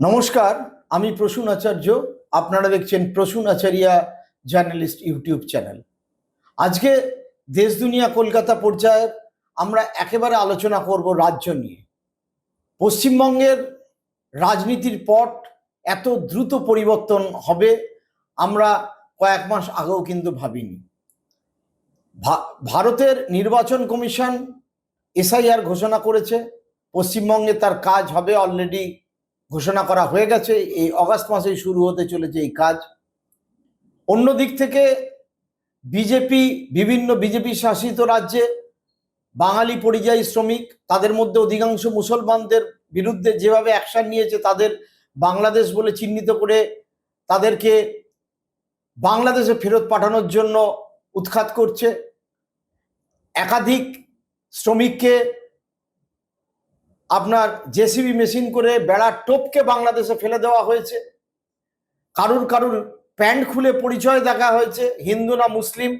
নমস্কার, আমি প্রসূন আচার্য। আপনারা দেখছেন Prasun Acharya journalist YouTube channel. আজকে দেশ দুনিয়া কলকাতা পর্যায়ের আমরা একেবারে আলোচনা করব রাজ্য নিয়ে। পশ্চিমবঙ্গের রাজনীতির পট এত দ্রুত পরিবর্তন হবে আমরা কয়েক মাস আগেও কিন্তু ভাবিনি। ভারতের নির্বাচন কমিশন এসআইআর ঘোষণা করেছে। পশ্চিমবঙ্গে তার কাজ হবে অলরেডি ঘোষণা করা হয়ে গেছে, এই অগাস্ট মাসেই শুরু হতে চলেছে এই কাজ। অন্য দিক থেকে বিজেপি, বিভিন্ন বিজেপি শাসিত রাজ্যে বাঙালি পরিযায়ী শ্রমিক, তাদের মধ্যে অধিকাংশ মুসলমানদের বিরুদ্ধে যেভাবে অ্যাকশন নিয়েছে, তাদের বাংলাদেশ বলে চিহ্নিত করে তাদেরকে বাংলাদেশে ফেরত পাঠানোর জন্য উৎখাত করছে। একাধিক শ্রমিককে আপনার জেসিবি মেশিন করে বেড়ার টোপকে বাংলাদেশে ফেলে দেওয়া হয়েছে। কারুর কারুর প্যান্ট খুলে পরিচয় দেখা হয়েছে, হিন্দু না মুসলিম।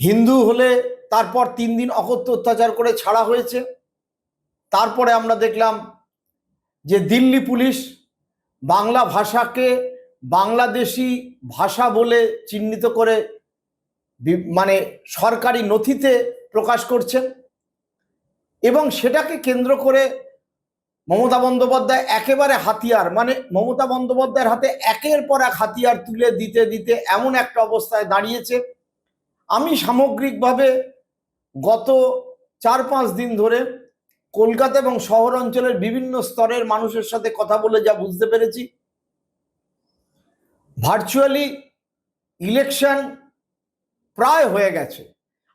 হিন্দু হলে তারপর তিন দিন অকথ্য অত্যাচার করে ছাড়া হয়েছে। তারপরে আমরা দেখলাম যে দিল্লি পুলিশ বাংলা ভাষাকে বাংলাদেশি ভাষা বলে চিহ্নিত করে মানে সরকারি নথিতে প্রকাশ করছেন এবং সেটাকে কেন্দ্র করে মমতা বন্দ্যোপাধ্যায় একেবারে হাতিয়ার মানে মমতা বন্দ্যোপাধ্যায়ের হাতে একের পর এক হাতিয়ার তুলে দিতে দিতে এমন একটা অবস্থায় দাঁড়িয়েছে। আমি সামগ্রিকভাবে গত চার পাঁচ দিন ধরে কলকাতা এবং শহর অঞ্চলের বিভিন্ন স্তরের মানুষের সাথে কথা বলে যা বুঝতে পেরেছি। ভার্চুয়ালি ইলেকশন প্রায় হয়ে গেছে।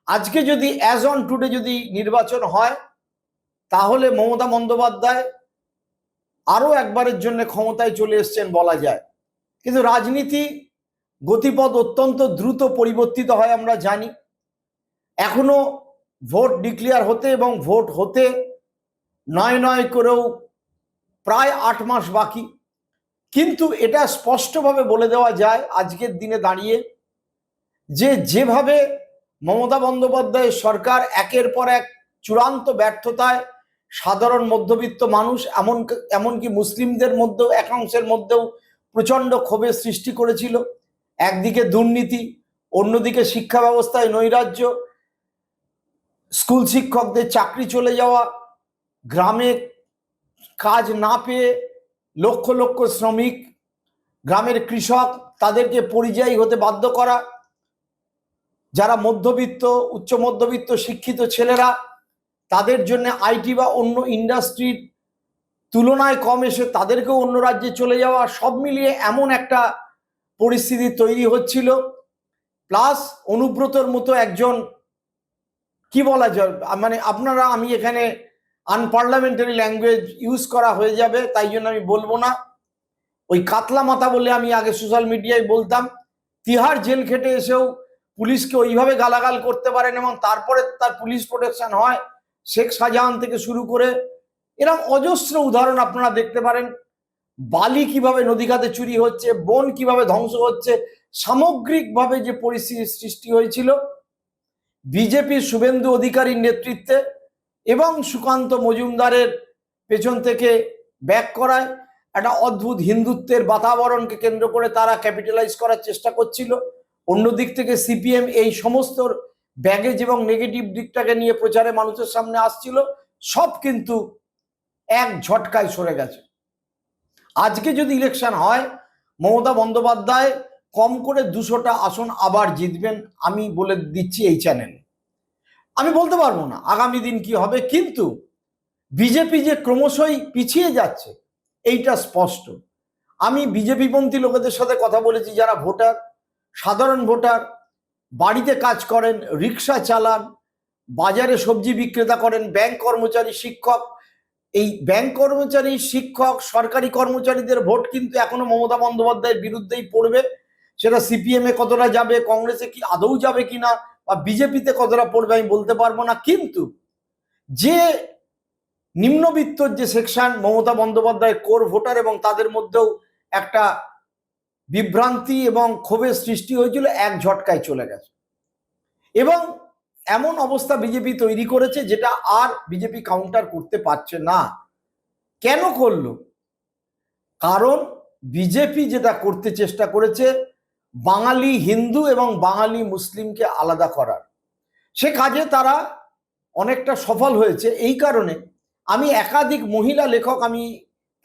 আজকে যদি অ্যাজ অন টুডে যদি নির্বাচন হয় তাহলে মমতা বন্দ্যোপাধ্যায় আরও একবারের জন্য ক্ষমতায় চলে এসছেন বলা যায়। কিন্তু রাজনীতি গতিপথ অত্যন্ত দ্রুত পরিবর্তিত হয় আমরা জানি। এখনও ভোট ডিক্লেয়ার হতে এবং ভোট হতে নয় নয় করেও প্রায় আট মাস বাকি। কিন্তু এটা স্পষ্টভাবে বলে দেওয়া যায় আজকের দিনে দাঁড়িয়ে যে যেভাবে মমতা বন্দ্যোপাধ্যায়ের সরকার একের পর এক চূড়ান্ত ব্যর্থতায় সাধারণ মধ্যবিত্ত মানুষ, এমন এমনকি মুসলিমদের মধ্যেও, একাংশের মধ্যেও প্রচণ্ড ক্ষোভের সৃষ্টি করেছিল। একদিকে দুর্নীতি, অন্যদিকে শিক্ষা ব্যবস্থায় নৈরাজ্য, স্কুল শিক্ষকদের চাকরি চলে যাওয়া, গ্রামে কাজ না পেয়ে লক্ষ লক্ষ শ্রমিক, গ্রামের কৃষক, তাদেরকে পরিযায়ী হতে বাধ্য করা, যারা মধ্যবিত্ত, উচ্চ মধ্যবিত্ত, শিক্ষিত ছেলেরা তাদের জন্য আইটি বা অন্য ইন্ডাস্ট্রির তুলনায় কম এসে তাদেরকেও অন্য রাজ্যে চলে যাওয়া, সব মিলিয়ে এমন একটা পরিস্থিতি তৈরি হচ্ছিল। প্লাস অনুব্রতর মতো একজন, কি বলা যায় মানে আপনারা, আমি এখানে আনপার্লামেন্টারি ল্যাঙ্গুয়েজ ইউজ করা হয়ে যাবে, তাই জন্য আমি বলব না। ওই কাতলা মাথা বলে আমি আগে সোশ্যাল মিডিয়ায় বলতাম, তিহার জেল খেটে এসেও পুলিশকে ওইভাবে গালাগাল করতে পারেন এবং তারপরে তার পুলিশ প্রোটেকশন হয় শেখ শাহজাহান থেকে শুরু করে এরকম অজস্র উদাহরণ আপনারা দেখতে পারেন। বালি কীভাবে নদীঘাতে চুরি হচ্ছে, বন কীভাবে ধ্বংস হচ্ছে, সামগ্রিকভাবে যে পরিস্থিতির সৃষ্টি হয়েছিল বিজেপি শুভেন্দু অধিকারীর নেতৃত্বে এবং সুকান্ত মজুমদারের পেছন থেকে ব্যাক করায় একটা অদ্ভুত হিন্দুত্বের বাতাবরণকে কেন্দ্র করে তারা ক্যাপিটালাইজ করার চেষ্টা করছিল। অন্য দিক থেকে সিপিএম এই সমস্ত ব্যাগেজ এবং নেগেটিভ দিকটাকে নিয়ে প্রচারে মানুষের সামনে আসছিল, সব কিন্তু এক ঝটকায় সরে গেছে। আজকে যদি ইলেকশন হয়, মমতা বন্দ্যোপাধ্যায় কম করে দুশোটা আসন আবার জিতবেন, আমি বলে দিচ্ছি এই চ্যানেলে আমি বলতে পারব না আগামী দিন কি হবে, কিন্তু বিজেপি যে ক্রমশই পিছিয়ে যাচ্ছে, এইটা স্পষ্ট। আমি বিজেপিপন্থী লোকেদের সাথে কথা বলেছি, যারা ভোটার, সাধারণ ভোটার বাড়িতে কাজ করেন, রিক্সা চালান, বাজারে সবজি বিক্রেতা করেন, ব্যাংক কর্মচারী, শিক্ষক। এই ব্যাংক কর্মচারী, শিক্ষক, সরকারি কর্মচারীদের ভোট কিন্তু এখনও মমতা বন্দ্যোপাধ্যায়ের বিরুদ্ধেই পড়বে। সেটা সিপিএম কতটা যাবে, কংগ্রেসে কি আদৌ যাবে কিনা বা বিজেপিতে কতটা পড়বে আমি বলতে পারব না। কিন্তু যে নিম্নবিত্তর যে section Mamata Bandyopadhyay core voter এবং তাদের মধ্যেও একটা বিভ্রান্তি এবং ক্ষোভের সৃষ্টি হয়েছিল, এক ঝটকায় চলে গেছে। এবং এমন অবস্থা বিজেপি তৈরি করেছে যেটা আর বিজেপি কাউন্টার করতে পারছে না। কেন করল? কারণ বিজেপি যেটা করতে চেষ্টা করেছে, বাঙালি হিন্দু এবং বাঙালি মুসলিমকে আলাদা করার। সে কাজে তারা অনেকটা সফল হয়েছে, এই কারণে আমি একাধিক মহিলা লেখক আমি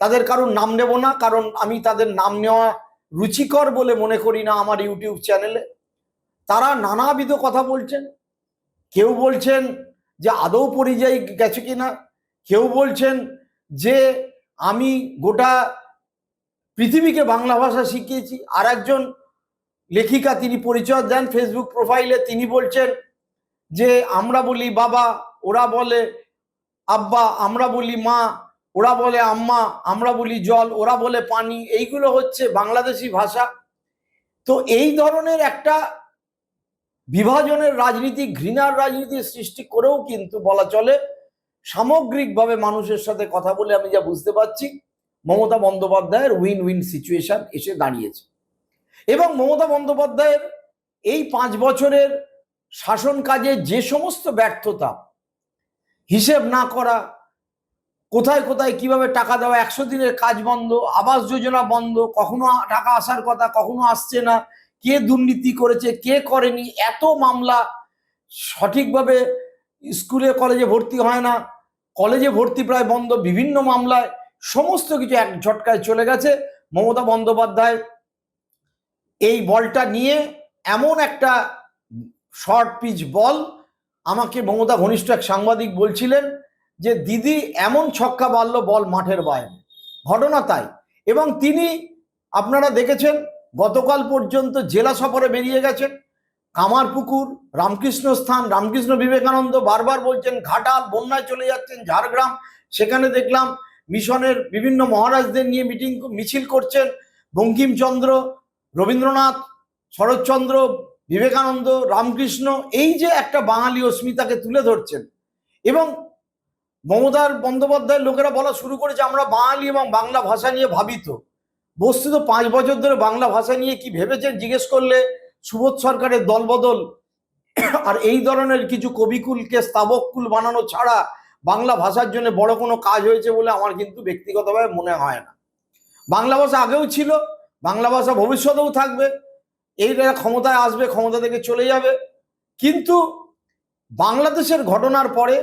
তাদের কারোর নাম নেব না, কারণ আমি তাদের নাম নেওয়া রুচিকর বলে মনে করি না আমার ইউটিউব চ্যানেলে। তারা নানাবিধ কথা বলছেন। কেউ বলছেন যে আদৌ পরিযায়ী গেছে কিনা। কেউ বলছেন যে আমি গোটা পৃথিবীকে বাংলা ভাষা শিখিয়েছি। আর একজন লেখিকা তিনি পরিচয় দেন ফেসবুক প্রোফাইলে তিনি বলছেন যে আমরা বলি বাবা, ওরা বলে আব্বা, আমরা বলি মা ওরা বলে আম্মা, আমরা বলি জল, ওরা বলে পানি, এইগুলো হচ্ছে বাংলাদেশি ভাষা। তো এই ধরনের একটা বিভাজনের রাজনীতি, ঘৃণার রাজনীতি সৃষ্টি করেও কিন্তু বলা চলে। সামগ্রিকভাবে মানুষের সাথে কথা বলে আমি যা বুঝতে পারছি, মমতা বন্দ্যোপাধ্যায়ের উইন উইন সিচুয়েশন এসে দাঁড়িয়েছে। এবং মমতা বন্দ্যোপাধ্যায়ের এই পাঁচ বছরের শাসন কাজে যে সমস্ত ব্যর্থতা, হিসেব না করা কোথায় কোথায় কীভাবে টাকা দেওয়া, একশো দিনের কাজ বন্ধ, আবাস যোজনা বন্ধ, কখনো টাকা আসার কথা, কখনো আসছে না, কে দুর্নীতি করেছে, কে করেনি, এত মামলা সঠিকভাবে স্কুলে, কলেজে ভর্তি হয় না, কলেজে ভর্তি প্রায় বন্ধ, বিভিন্ন মামলায় সমস্ত কিছু এক ঝটকায় চলে গেছে। মমতা বন্দ্যোপাধ্যায় এই বলটা নিয়ে এমন একটা শর্ট পিচ বল আমাকে মমতা ঘনিষ্ঠ এক সাংবাদিক বলছিলেন যে দিদি এমন ছক্কা মারল বল মাঠের বাইরে। ঘটনা তাই। এবং তিনি, আপনারা দেখেছেন, গতকাল পর্যন্ত জেলা সফরে বেরিয়ে গেছেন। কামারপুকুর, রামকৃষ্ণ স্থান, রামকৃষ্ণ বিবেকানন্দ বারবার বলছেন, ঘাটাল, বন্যায় চলে যাচ্ছেন, ঝাড়গ্রাম। সেখানে দেখলাম, মিশনের বিভিন্ন মহারাজদের নিয়ে মিটিং, মিছিল করছেন বঙ্কিমচন্দ্র, রবীন্দ্রনাথ, শরৎচন্দ্র, বিবেকানন্দ, রামকৃষ্ণ। এই যে একটা বাঙালি অস্মিতাকে তুলে ধরছেন। এবং মমতার বন্দ্যোপাধ্যায়ের লোকেরা বলা শুরু করেছে, আমরা বাঙালি এবং বাংলা ভাষা নিয়ে ভাবিত। বস্তুত পাঁচ বছর ধরে বাংলা ভাষা নিয়ে কি ভেবেছেন? জিজ্ঞেস করলে সুবোধ সরকারের দলবদল আর এই ধরনের কিছু কবিকুলকে স্তাবককুল বানানো ছাড়া বাংলা ভাষার জন্য বড় কোনো কাজ হয়েছে বলে আমার কিন্তু ব্যক্তিগতভাবে মনে হয় না। বাংলা ভাষা আগেও ছিল, বাংলা ভাষা ভবিষ্যতেও থাকবে, এই ক্ষমতায় আসবে, ক্ষমতা থেকে চলে যাবে। কিন্তু বাংলাদেশের ঘটনার পরে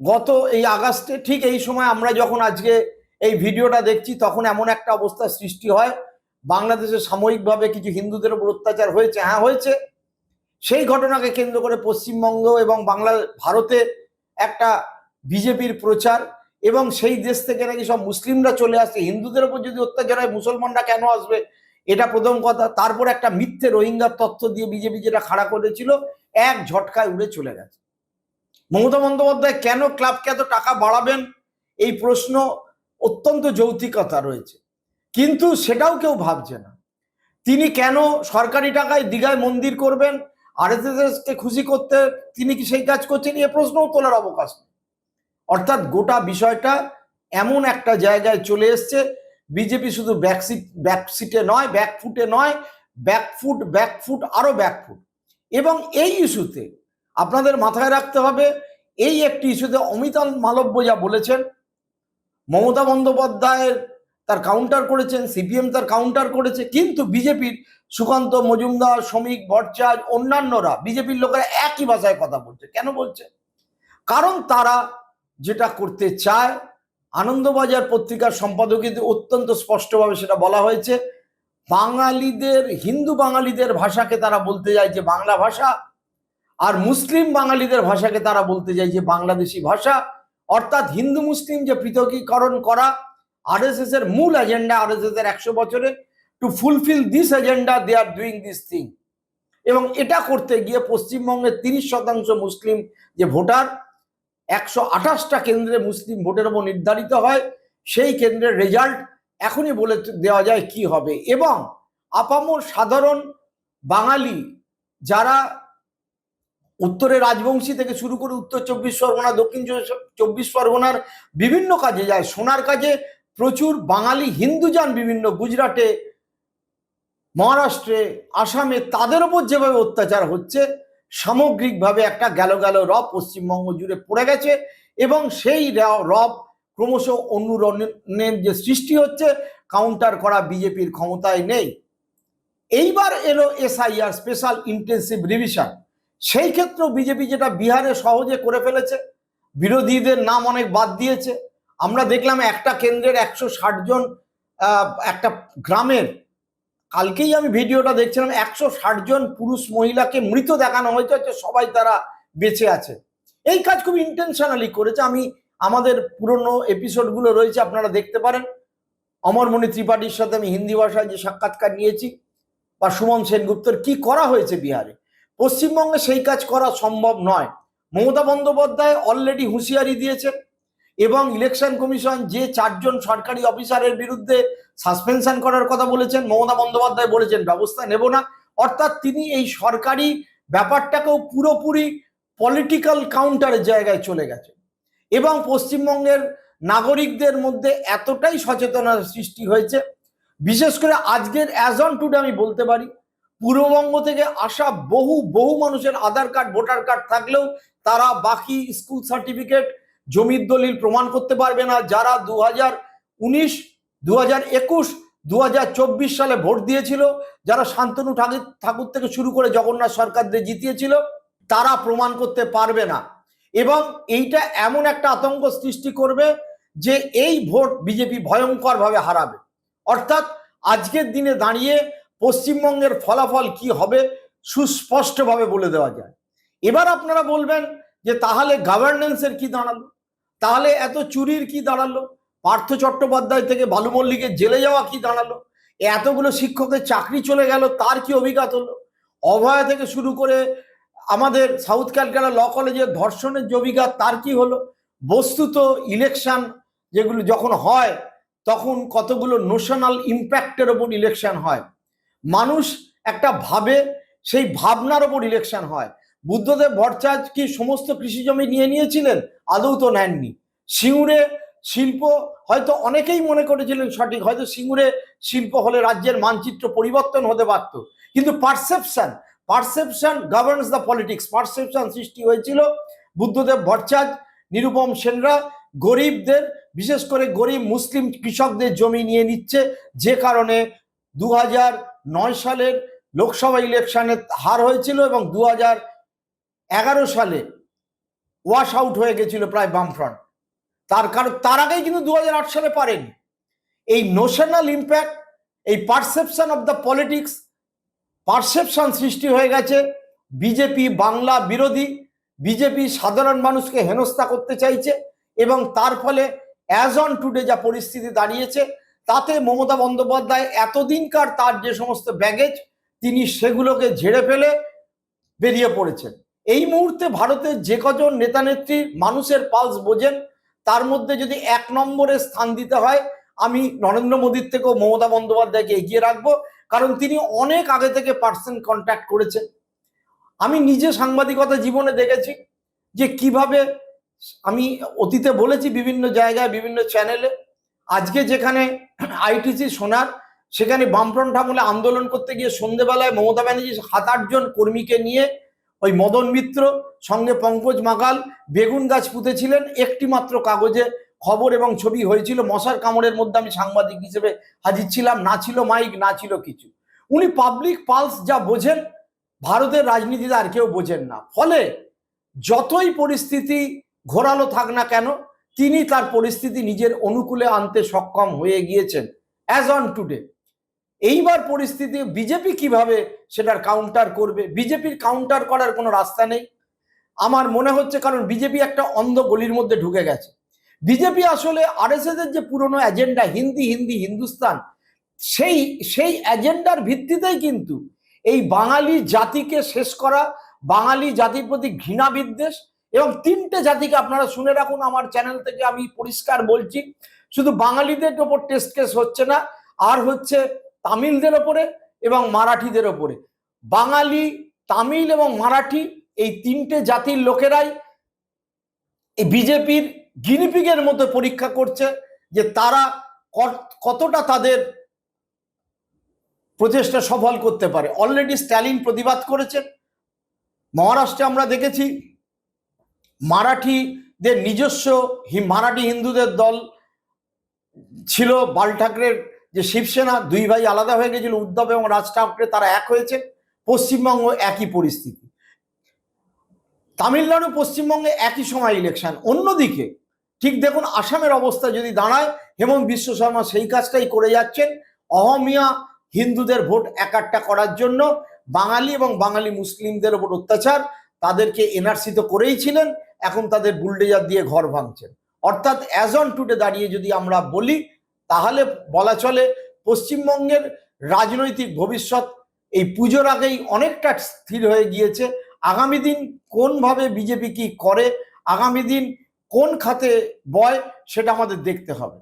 গত এই আগস্টে ঠিক এই সময় আমরা যখন আজকে এই ভিডিওটা দেখছি, তখন এমন একটা অবস্থা সৃষ্টি হয়। বাংলাদেশে সাময়িকভাবে কিছু হিন্দুদের উপর অত্যাচার হয়েছে হ্যাঁ হয়েছে। সেই ঘটনাকে কেন্দ্র করে পশ্চিমবঙ্গ এবং বাংলা, ভারতে একটা বিজেপির প্রচার এবং সেই দেশ থেকে নাকি সব মুসলিমরা চলে আসছে। হিন্দুদের উপর যদি অত্যাচার হয়, মুসলমানরা কেন আসবে? এটা প্রথম কথা। তারপর একটা মিথ্যে রোহিঙ্গার তথ্য দিয়ে বিজেপি যেটা খাড়া করেছিল, এক ঝটকায় উড়ে চলে গেছে। মমতা বন্দ্যোপাধ্যায় কেন ক্লাবকে এত টাকা বাড়াবেন? এই প্রশ্ন অত্যন্ত যৌতিকতা রয়েছে। কিন্তু সেটাও কেউ ভাবছে না। তিনি কেন সরকারি টাকায় দীঘায় মন্দির করবেন? আর কে খুশি করতে তিনি কি সেই কাজ করছেন? এ প্রশ্নও তোলার অবকাশ নেই। অর্থাৎ গোটা বিষয়টা এমন একটা জায়গায় চলে এসছে। বিজেপি শুধু ব্যাকসিট, ব্যাকসিটে নয়, ব্যাকফুটে নয়, ব্যাকফুট ব্যাকফুট আরও ব্যাকফুট। এবং এই ইস্যুতে আপনাদের মাথায় রাখতে হবে, এই একটি ইস্যুতে অমিতাভ মালব্য যা বলেছেন, মমতা বন্দ্যোপাধ্যায়ের তার কাউন্টার করেছেন সিপিএম তার কাউন্টার করেছে, কিন্তু বিজেপির সুকান্ত মজুমদার, শ্রমিক ভট্টাচার্য, অন্যান্যরা বিজেপির লোকেরা একই ভাষায় কথা বলছে। কেন বলছে? কারণ তারা যেটা করতে চায়, আনন্দবাজার পত্রিকার সম্পাদকীতে অত্যন্ত স্পষ্টভাবে সেটা বলা হয়েছে, বাঙালিদের, হিন্দু বাঙালিদের ভাষাকে তারা বলতে যায় যে বাংলা ভাষা আর মুসলিম বাঙালিদের ভাষাকে তারা বলতে যায় যে বাংলাদেশি ভাষা, অর্থাৎ হিন্দু মুসলিম যে পৃথকীকরণ করা আরএসএস এর মূল এজেন্ডা আরএসএস এর একশো বছরে to fulfil this agenda they are doing this thing এবং এটা করতে গিয়ে পশ্চিমবঙ্গের তিরিশ শতাংশ মুসলিম যে ভোটার, একশো আঠাশটা কেন্দ্রে মুসলিম ভোটের উপর নির্ধারিত হয়, সেই কেন্দ্রের রেজাল্ট এখনই বলে দেওয়া যায় কি হবে। এবং আপামর সাধারণ বাঙালি যারা উত্তরে রাজবংশী থেকে শুরু করে উত্তর চব্বিশ পরগনা, দক্ষিণ চব্বিশ পরগনার বিভিন্ন কাজে যায়। সোনার কাজে প্রচুর বাঙালি হিন্দু যান বিভিন্ন গুজরাটে, মহারাষ্ট্রে, আসামে তাদের ওপর যেভাবে অত্যাচার হচ্ছে, সামগ্রিকভাবে একটা গেল গেল রব পশ্চিমবঙ্গ জুড়ে পড়ে গেছে এবং সেই রব ক্রমশ অনুরণনের যে সৃষ্টি হচ্ছে কাউন্টার করা বিজেপির ক্ষমতায় নেই। এইবার এলো এসআইআর স্পেশাল ইন্টেন্সিভ রিভিশন সেই ক্ষেত্রেও বিজেপি যেটা বিহারে সহজে করে ফেলেছে, বিরোধীদের নাম অনেক বাদ দিয়েছে। আমরা দেখলাম একটা কেন্দ্রের একশো ষাট জন একটা গ্রামের, কালকেই আমি ভিডিওটা দেখছিলাম, একশো ষাট জন পুরুষ মহিলাকে মৃত দেখানো হয়েছে হচ্ছে সবাই তারা বেঁচে আছে। এই কাজ খুব ইন্টেনশনালি করেছে। আমি, আমাদের পুরনো এপিসোডগুলো রয়েছে, আপনারা দেখতে পারেন। অমরমণি ত্রিপাঠীর সাথে আমি হিন্দি ভাষায় যে সাক্ষাৎকার নিয়েছি, বা সুমন সেনগুপ্তর কি করা হয়েছে বিহারে? পশ্চিমবঙ্গে সেই কাজ করা সম্ভব নয়। মমতা বন্দ্যোপাধ্যায় অলরেডি হুঁশিয়ারি দিয়েছেন এবং ইলেকশন কমিশন যে চারজন সরকারি অফিসারের বিরুদ্ধে সাসপেনশন করার কথা বলেছেন, মমতা বন্দ্যোপাধ্যায় বলেছেন, ব্যবস্থা নেব না। অর্থাৎ তিনি এই সরকারি ব্যাপারটাকেও পুরোপুরি পলিটিক্যাল কাউন্টারের জায়গায় চলে গেছে এবং পশ্চিমবঙ্গের নাগরিকদের মধ্যে এতটাই সচেতনার সৃষ্টি হয়েছে। বিশেষ করে আজকের অ্যাজ অন টুডে আমি বলতে পারি পূর্ববঙ্গ থেকে আসা বহু বহু মানুষের আধার কার্ড, ভোটার কার্ড থাকলেও তারা বাকি স্কুল সার্টিফিকেট, জমির দলিল প্রমাণ করতে পারবে না। যারা দু হাজার উনিশ দু হাজার একুশ দু সালে ভোট দিয়েছিল, যারা শান্তনু ঠাকুর ঠাকুর থেকে শুরু করে জগন্নাথ সরকারদের জিতিয়েছিল, তারা প্রমাণ করতে পারবে না। এবং এইটা এমন একটা আতঙ্ক সৃষ্টি করবে যে এই ভোট বিজেপি ভয়ঙ্করভাবে হারাবে। অর্থাৎ আজকের দিনে দাঁড়িয়ে পশ্চিমবঙ্গের ফলাফল কি হবে সুস্পষ্টভাবে বলে দেওয়া যায়। এবার আপনারা বলবেন যে তাহলে গভর্নেন্সের কি দাঁড়াল? তাহলে এত চুরির কি দাঁড়াল? পার্থ চট্টোপাধ্যায় থেকে বালু মল্লিকের জেলে যাওয়া কি দাঁড়াল? এতগুলো শিক্ষকের চাকরি চলে গেল, তার কি অভিজ্ঞতা হলো? অভয়া থেকে শুরু করে আমাদের সাউথ ক্যালকাটা ল কলেজের ধর্ষণের যে অভিজ্ঞতা তার কি হলো? বস্তুত ইলেকশন যেগুলো যখন হয়, তখন কতগুলো নোশনাল ইম্প্যাক্টের ওপর ইলেকশন হয়? মানুষ একটা ভাবে, সেই ভাবনার ওপর ইলেকশন হয়। বুদ্ধদেব ভট্টাচার্য কি সমস্ত কৃষি জমি নিয়ে নিয়েছিলেন? আদৌ তো নেননি। সিঙ্গুরে শিল্প হয়তো অনেকেই মনে করেছিলেন সঠিক, হয়তো সিঙ্গুরে শিল্প হলে রাজ্যের মানচিত্র পরিবর্তন হতে পারত। কিন্তু perception perception governs the politics perception সৃষ্টি হয়েছিল বুদ্ধদেব ভট্টাচার্য, নিরুপম সেনরা গরিবদের, বিশেষ করে গরিব মুসলিম কৃষকদের জমি নিয়ে নিচ্ছে। যে কারণে দু হাজার নয় সালের লোকসভা ইলেকশনে হার হয়েছিল এবং দু এগারো সালে ওয়াশ আউট হয়ে গেছিল প্রায় বামফ্রন্ট। তার কারণ, তার আগেই কিন্তু দু হাজার আট সালে পারেনি। এই নোশনাল ইম্প্যাক্ট এই perception of the politics perception সৃষ্টি হয়ে গেছে। বিজেপি বাংলা বিরোধী বিজেপি সাধারণ মানুষকে হেনস্থা করতে চাইছে এবং তার ফলে অ্যাজ অন টুডে যা পরিস্থিতি দাঁড়িয়েছে তাতে মমতা বন্দ্যোপাধ্যায় এতদিনকার তার যে সমস্ত ব্যাগেজ তিনি সেগুলোকে ঝেড়ে ফেলে বেরিয়ে পড়েছেন। এই মুহূর্তে ভারতের যে কজন নেতা নেত্রী মানুষের পালস বোঝেন, তার মধ্যে যদি এক নম্বরে স্থান দিতে হয়, আমি নরেন্দ্র মোদীর থেকেও মমতা বন্দ্যোপাধ্যায়কে এগিয়ে রাখব, কারণ তিনি অনেক আগে থেকে পার্সন কন্ট্যাক্ট করেছেন। আমি নিজে সাংবাদিকতা জীবনে দেখেছি যে কীভাবে আমি অতীতে বলেছি বিভিন্ন জায়গায়, বিভিন্ন চ্যানেলে আজকে যেখানে আইটিসি সোনার, সেখানে বামফ্রন্ট আমলে আন্দোলন করতে গিয়ে সন্ধেবেলায় মমতা ব্যানার্জি সাত আটজন কর্মীকে নিয়ে ওই মদন মিত্র, সঙ্গে পঙ্কজ মাকাল বেগুন গাছ পুঁতেছিলেন একটি মাত্র কাগজে খবর এবং ছবি হয়েছিল, মশার কামড়ের মধ্যে আমি সাংবাদিক হিসেবে হাজির ছিলাম, না ছিল মাইক, না ছিল কিছু। উনি পাবলিক পালস যা বোঝেন, ভারতের রাজনীতিতে আর কেউ বোঝেন না। ফলে যতই পরিস্থিতি ঘোরালো থাক না কেন তিনি তার পরিস্থিতি নিজের অনুকূলে আনতে সক্ষম হয়ে গিয়েছেন অ্যাজ অন টুডে এইবার পরিস্থিতি বিজেপি কীভাবে সেটার কাউন্টার করবে? বিজেপির কাউন্টার করার কোনো রাস্তা নেই। আমার মনে হচ্ছে কারণ বিজেপি একটা অন্ধ গলির মধ্যে ঢুকে গেছে। বিজেপি আসলে আরএসএস এর যে পুরনো এজেন্ডা হিন্দি হিন্দি, হিন্দুস্তান, সেই সেই এজেন্ডার ভিত্তিতেই কিন্তু এই বাঙালি জাতিকে শেষ করা, বাঙালি জাতির প্রতি ঘৃণা বিদ্বেষ এবং তিনটে জাতিকে আপনারা শুনে রাখুন, আমার চ্যানেল থেকে আমি পরিষ্কার বলছি। শুধু বাঙালিদের ওপর টেস্ট কেস হচ্ছে না, আর হচ্ছে তামিলদের ওপরে এবং মারাঠিদের ওপরে। বাঙালি, তামিল এবং মারাঠি এই তিনটে জাতির লোকেরাই এই বিজেপির গিনিপিগের মতো পরীক্ষা করছে যে তারা কতটা তাদের প্রচেষ্টা সফল করতে পারে। অলরেডি স্ট্যালিন প্রতিবাদ করেছেন মহারাষ্ট্রে আমরা দেখেছি মারাঠিদের নিজস্ব মারাঠি হিন্দুদের দল ছিল, বাল ঠাকরের যে শিবসেনা, দুই ভাই আলাদা হয়ে গেছিল, উদ্ধব এবং রাজ ঠাকরে তারা এক হয়েছে। পশ্চিমবঙ্গ একই পরিস্থিতি। তামিলনাড়ু পশ্চিমবঙ্গে একই সময় ইলেকশন অন্যদিকে, ঠিক দেখুন আসামের অবস্থা যদি দাঁড়ায়, হেমন্ত বিশ্ব শর্মা সেই কাজটাই করে যাচ্ছেন, অহমিয়া হিন্দুদের ভোট একাট্টা করার জন্য। বাঙালি এবং বাঙালি মুসলিমদের ওপর অত্যাচার, তাদেরকে এনআরসি তো করেই ছিলেন। এখন তাদের বুলডেজার দিয়ে ঘর ভাঙছেন। অর্থাৎ অ্যাজ অন টুডে দাঁড়িয়ে যদি আমরা বলি, তাহলে বলা চলে পশ্চিমবঙ্গের রাজনৈতিক ভবিষ্যৎ এই পুজোর আগেই অনেকটা স্থির হয়ে গিয়েছে। আগামী দিন কোনভাবে বিজেপি কি করে, আগামী দিন কোন খাতে বয়, সেটা আমাদের দেখতে হবে।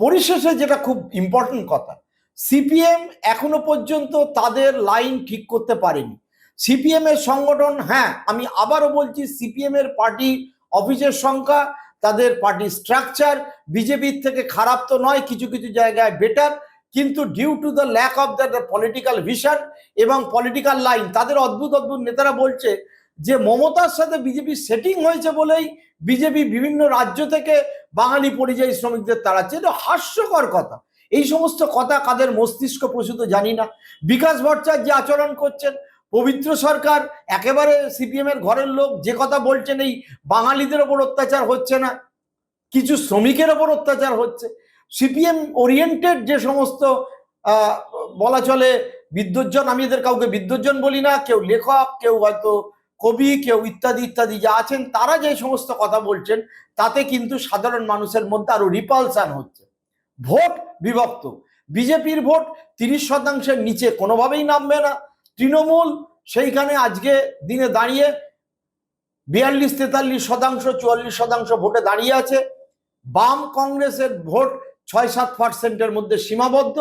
পরিশেষে যেটা খুব ইম্পর্টেন্ট কথা, সিপিএম এখনও পর্যন্ত তাদের লাইন ঠিক করতে পারেনি। সিপিএম এর সংগঠন হ্যাঁ আমি আবারও বলছি সিপিএম এর পার্টি অফিসের সংখ্যা, তাদের পার্টি স্ট্রাকচার বিজেপির থেকে খারাপ তো নয়, কিছু কিছু জায়গায় বেটার কিন্তু due to the lack of the political vision এবং পলিটিক্যাল লাইন তাদের অদ্ভুত অদ্ভুত নেতারা বলছে যে মমতার সাথে বিজেপি সেটিং হয়েছে বলেই বিজেপি বিভিন্ন রাজ্য থেকে বাঙালি পরিযায়ী শ্রমিকদের তাড়াচ্ছে। এটা হাস্যকর কথা। এই সমস্ত কথা কাদের মস্তিষ্ক প্রসূত জানি না। বিকাশ ভট্টাচার্য আচরণ করছেন। পবিত্র সরকার, একেবারে সিপিএম এর ঘরের লোক, যে কথা বলছেন এই বাঙালিদের ওপর অত্যাচার হচ্ছে না, কিছু শ্রমিকের ওপর অত্যাচার হচ্ছে। সিপিএম ওরিয়েন্টেড যে সমস্ত বলা চলে বিদ্যুৎজন, আমি এদের কাউকে বিদ্যুৎজন বলি না, কেউ লেখক, কেউ হয়তো কবি, কেউ ইত্যাদি ইত্যাদি যা আছেন, তারা যে সমস্ত কথা বলছেন, তাতে কিন্তু সাধারণ মানুষের মধ্যে আরও রিপালসান হচ্ছে। ভোট বিভক্ত। বিজেপির ভোট তিরিশ শতাংশের নিচে কোনোভাবেই নামবে না। তৃণমূল সেইখানে আজকে দিনে দাঁড়িয়ে বিয়াল্লিশ তেতাল্লিশ শতাংশ, চুয়াল্লিশ শতাংশ ভোটে দাঁড়িয়ে আছে। বাম কংগ্রেসের ভোট ছয় সাত পার্সেন্টের মধ্যে সীমাবদ্ধ।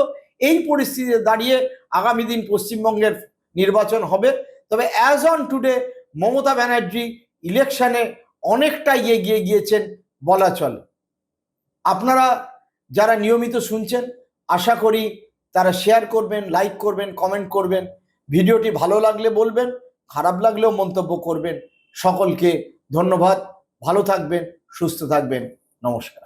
এই পরিস্থিতিতে দাঁড়িয়ে আগামী দিন পশ্চিমবঙ্গের নির্বাচন হবে। তবে as on today Mamata Banerjee ইলেকশনে অনেকটা এগিয়ে গিয়েছেন বলা চলে। আপনারা যারা নিয়মিত শুনছেন, আশা করি তারা শেয়ার করবেন লাইক করবেন কমেন্ট করবেন। ভিডিওটি ভালো লাগলে বলবেন, খারাপ লাগলেও মন্তব্য করবেন। সকলকে ধন্যবাদ, ভালো থাকবেন, সুস্থ থাকবেন। নমস্কার।